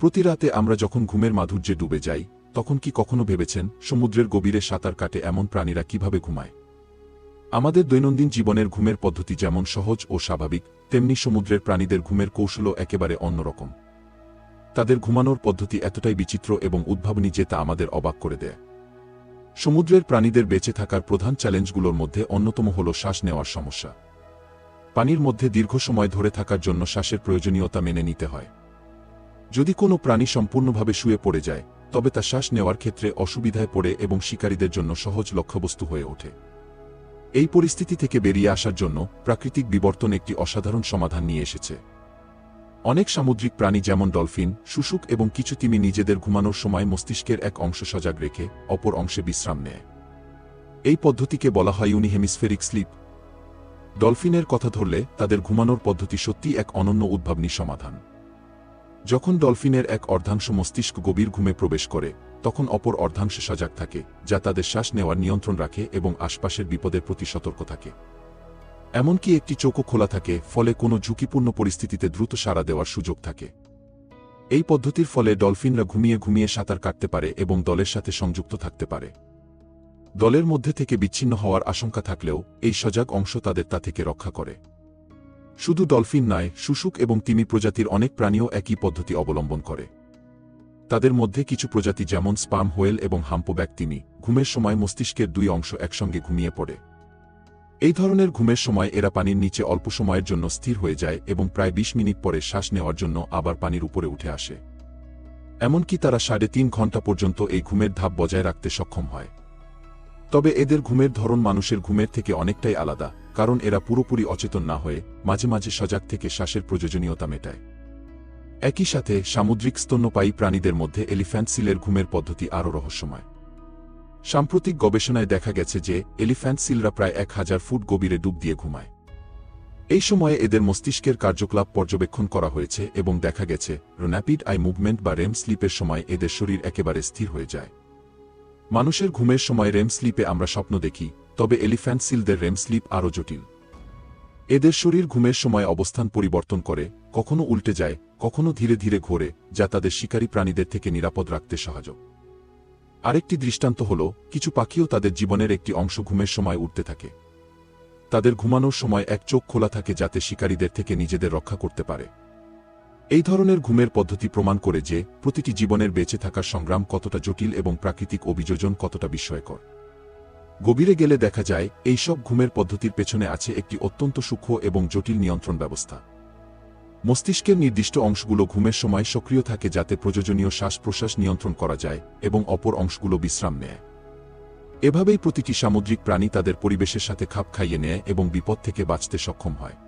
প্রতি রাতে আমরা যখন ঘুমের মাধুর্যে ডুবে যাই, তখন কি কখনো ভেবেছেন সমুদ্রের গভীরে সাঁতার কাটে এমন প্রাণীরা কীভাবে ঘুমায়? আমাদের দৈনন্দিন জীবনের ঘুমের পদ্ধতি যেমন সহজ ও স্বাভাবিক, তেমনি সমুদ্রের প্রাণীদের ঘুমের কৌশলও একেবারে অন্যরকম। তাদের ঘুমানোর পদ্ধতি এতটাই বিচিত্র এবং উদ্ভাবনী যে তা আমাদের অবাক করে দেয়। সমুদ্রের প্রাণীদের বেঁচে থাকার প্রধান চ্যালেঞ্জগুলোর মধ্যে অন্যতম হল শ্বাস নেওয়ার সমস্যা। পানির মধ্যে দীর্ঘ সময় ধরে থাকার জন্য শ্বাসের প্রয়োজনীয়তা মেনে নিতে হয়। যদি কোনো প্রাণী সম্পূর্ণভাবে শুয়ে পড়ে যায়, তবে তা শ্বাস নেওয়ার ক্ষেত্রে অসুবিধায় পড়ে এবং শিকারীদের জন্য সহজ লক্ষ্যবস্তু হয়ে ওঠে। এই পরিস্থিতি থেকে বেরিয়ে আসার জন্য প্রাকৃতিক বিবর্তন একটি অসাধারণ সমাধান নিয়ে এসেছে। অনেক সামুদ্রিক প্রাণী যেমন ডলফিন, শুশুক এবং কিছু তিমি নিজেদের ঘুমানোর সময় মস্তিষ্কের এক অংশ সজাগ রেখে অপর অংশে বিশ্রাম নেয়। এই পদ্ধতিকে বলা হয় ইউনিহেমিসফেরিক স্লিপ। ডলফিনের কথা ধরলে তাদের ঘুমানোর পদ্ধতি সত্যি এক অনন্য উদ্ভাবনী সমাধান। যখন ডলফিনের এক অর্ধাংশ মস্তিষ্ক গভীর ঘুমে প্রবেশ করে, তখন অপর অর্ধাংশ সজাগ থাকে, যা তাদের শ্বাস নেওয়ার নিয়ন্ত্রণ রাখে এবং আশপাশের বিপদের প্রতি সতর্ক থাকে। এমনকি একটি চোখও খোলা থাকে, ফলে কোনো ঝুঁকিপূর্ণ পরিস্থিতিতে দ্রুত সাড়া দেওয়ার সুযোগ থাকে। এই পদ্ধতির ফলে ডলফিনরা ঘুমিয়ে ঘুমিয়ে সাঁতার কাটতে পারে এবং দলের সাথে সংযুক্ত থাকতে পারে। দলের মধ্যে থেকে বিচ্ছিন্ন হওয়ার আশঙ্কা থাকলেও, এই সজাগ অংশ তাদের তা থেকে রক্ষা করে। শুধু ডলফিন নয়, শুশুক এবং তিমি প্রজাতির অনেক প্রাণীও একই পদ্ধতি অবলম্বন করে। তাদের মধ্যে কিছু প্রজাতি যেমন স্পাম হোয়েল এবং হাম্পোব্যাক তিমি, ঘুমের সময় মস্তিষ্কের দুই অংশ একসঙ্গে ঘুমিয়ে পড়ে। এই ধরনের ঘুমের সময় এরা পানির নিচে অল্প সময়ের জন্য স্থির হয়ে যায় এবং প্রায় ২০ মিনিট পরে শ্বাস নেওয়ার জন্য আবার পানির উপরে উঠে আসে। এমনকি তারা সাড়ে তিন ঘণ্টা পর্যন্ত এই ঘুমের ধাপ বজায় রাখতে সক্ষম হয়। তবে এদের ঘুমের ধরন মানুষের ঘুমের থেকে অনেকটাই আলাদা, কারণ এরা পুরোপুরি অচেতন না হয়ে মাঝে মাঝে সজাগ থেকে শ্বাসের প্রয়োজনীয়তা মেটায়। একই সাথে সামুদ্রিক স্তন্যপায়ী প্রাণীদের মধ্যে এলিফ্যান্ট সিলের ঘুমের পদ্ধতি আরও রহস্যময়। সাম্প্রতিক গবেষণায় দেখা গেছে যে এলিফ্যান্ট সিলরা প্রায় এক হাজার ফুট গভীরে ডুব দিয়ে ঘুমায়। এই সময়ে এদের মস্তিষ্কের কার্যকলাপ পর্যবেক্ষণ করা হয়েছে এবং দেখা গেছে র্যাপিড আই মুভমেন্ট বা রেম স্লিপের সময় এদের শরীর একেবারে স্থির হয়ে যায়। মানুষের ঘুমের সময় রেম স্লিপে আমরা স্বপ্ন দেখি, তবে এলিফ্যান্ট সিলদের রেম স্লিপ আরও জটিল। এদের শরীর ঘুমের সময় অবস্থান পরিবর্তন করে, কখনো উল্টে যায়, কখনো ধীরে ধীরে ঘোরে, যা তাদের শিকারী প্রাণীদের থেকে নিরাপদ রাখতে সাহায্য। আরেকটি দৃষ্টান্ত হল, কিছু পাখিও তাদের জীবনের একটি অংশ ঘুমের সময় উঠতে থাকে। তাদের ঘুমানোর সময় এক চোখ খোলা থাকে যাতে শিকারীদের থেকে নিজেদের রক্ষা করতে পারে। এই ধরনের ঘুমের পদ্ধতি প্রমাণ করে যে, প্রতিটি জীবনের বেঁচে থাকার সংগ্রাম কতটা জটিল এবং প্রাকৃতিক অভিযোজন কতটা বিস্ময়কর। গভীরে গেলে দেখা যায়, এই সব ঘুমের পদ্ধতির পেছনে আছে একটি অত্যন্ত সূক্ষ্ম এবং জটিল নিয়ন্ত্রণ ব্যবস্থা। মস্তিষ্কের নির্দিষ্ট অংশগুলো ঘুমের সময় সক্রিয় থাকে যাতে প্রয়োজনীয় শ্বাস প্রশ্বাস নিয়ন্ত্রণ করা যায় এবং অপর অংশগুলো বিশ্রাম নেয়। এভাবেই প্রতিটি সামুদ্রিক প্রাণী তাদের পরিবেশের সাথে খাপ খাইয়ে নেয় এবং বিপদ থেকে বাঁচতে সক্ষম হয়।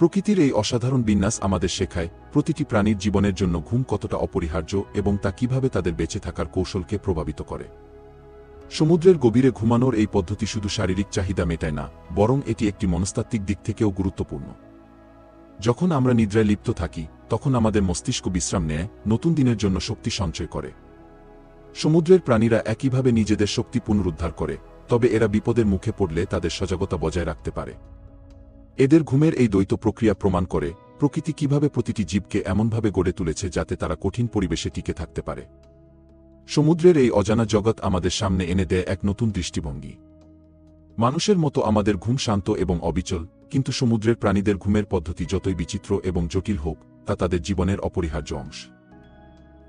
প্রকৃতির এই অসাধারণ বিন্যাস আমাদের শেখায়, প্রতিটি প্রাণীর জীবনের জন্য ঘুম কতটা অপরিহার্য এবং তা কীভাবে তাদের বেঁচে থাকার কৌশলকে প্রভাবিত করে। সমুদ্রের গভীরে ঘুমানোর এই পদ্ধতি শুধু শারীরিক চাহিদা মেটায় না, বরং এটি একটি মনস্তাত্ত্বিক দিক থেকেও গুরুত্বপূর্ণ। যখন আমরা নিদ্রায় লিপ্ত থাকি, তখন আমাদের মস্তিষ্ক বিশ্রাম নেয়, নতুন দিনের জন্য শক্তি সঞ্চয় করে। সমুদ্রের প্রাণীরা একইভাবে নিজেদের শক্তি পুনরুদ্ধার করে, তবে এরা বিপদের মুখে পড়লে তাদের সজাগতা বজায় রাখতে পারে। এদের ঘুমের এই দ্বৈত প্রক্রিয়া প্রমাণ করে প্রকৃতি কীভাবে প্রতিটি জীবকে এমনভাবে গড়ে তুলেছে যাতে তারা কঠিন পরিবেশে টিকে থাকতে পারে। সমুদ্রের এই অজানা জগৎ আমাদের সামনে এনে দেয় এক নতুন দৃষ্টিভঙ্গি। মানুষের মতো আমাদের ঘুম শান্ত এবং অবিচল, কিন্তু সমুদ্রের প্রাণীদের ঘুমের পদ্ধতি যতই বিচিত্র এবং জটিল হোক, তা তাদের জীবনের অপরিহার্য অংশ।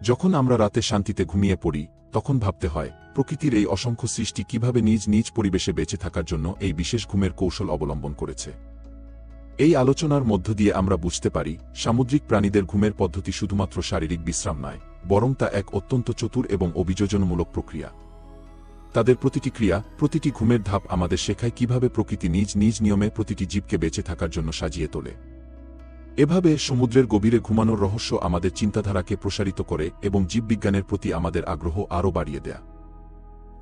যখন আমরা রাতে শান্তিতে ঘুমিয়ে পড়ি, তখন ভাবতে হয়, প্রকৃতির এই অসংখ্য সৃষ্টি কীভাবে নিজ নিজ পরিবেশে বেঁচে থাকার জন্য এই বিশেষ ঘুমের কৌশল অবলম্বন করেছে। এই আলোচনার মধ্য দিয়ে আমরা বুঝতে পারি, সামুদ্রিক প্রাণীদের ঘুমের পদ্ধতি শুধুমাত্র শারীরিক বিশ্রাম নয়, বরং তা এক অত্যন্ত চতুর এবং অভিযোজনমূলক প্রক্রিয়া। তাদের প্রতিটি ক্রিয়া, প্রতিটি ঘুমের ধাপ আমাদের শেখায় কীভাবে প্রকৃতি নিজ নিজ নিয়মে প্রতিটি জীবকে বেঁচে থাকার জন্য সাজিয়ে তোলে। এভাবে সমুদ্রের গভীরে ঘুমানোর রহস্য আমাদের চিন্তাধারাকে প্রসারিত করে এবং জীববিজ্ঞানের প্রতি আমাদের আগ্রহ আরও বাড়িয়ে দেয়।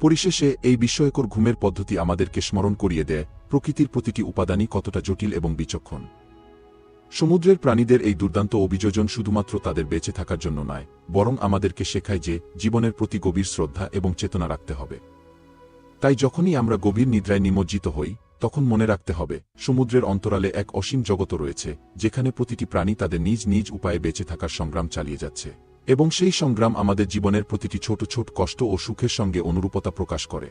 পরিশেষে এই বিস্ময়কর ঘুমের পদ্ধতি আমাদেরকে স্মরণ করিয়ে দেয়, প্রকৃতির প্রতিটি উপাদানই কতটা জটিল এবং বিচক্ষণ। সমুদ্রের প্রাণীদের এই দুর্দান্ত অভিযোজন শুধুমাত্র তাদের বেঁচে থাকার জন্য নয়, বরং আমাদেরকে শেখায় যে জীবনের প্রতি গভীর শ্রদ্ধা এবং চেতনা রাখতে হবে। তাই যখনই আমরা গভীর নিদ্রায় নিমজ্জিত হই, তখন মনে রাখতে হবে, সমুদ্রের অন্তরালে এক অসীম জগত রয়েছে, যেখানে প্রতিটি প্রাণী তাদের নিজ নিজ উপায়ে বেঁচে থাকার সংগ্রাম চালিয়ে যাচ্ছে। এবং সেই সংগ্রাম আমাদের জীবনের প্রতিটি ছোট ছোট কষ্ট ও সুখের সঙ্গে অনুরূপতা প্রকাশ করে।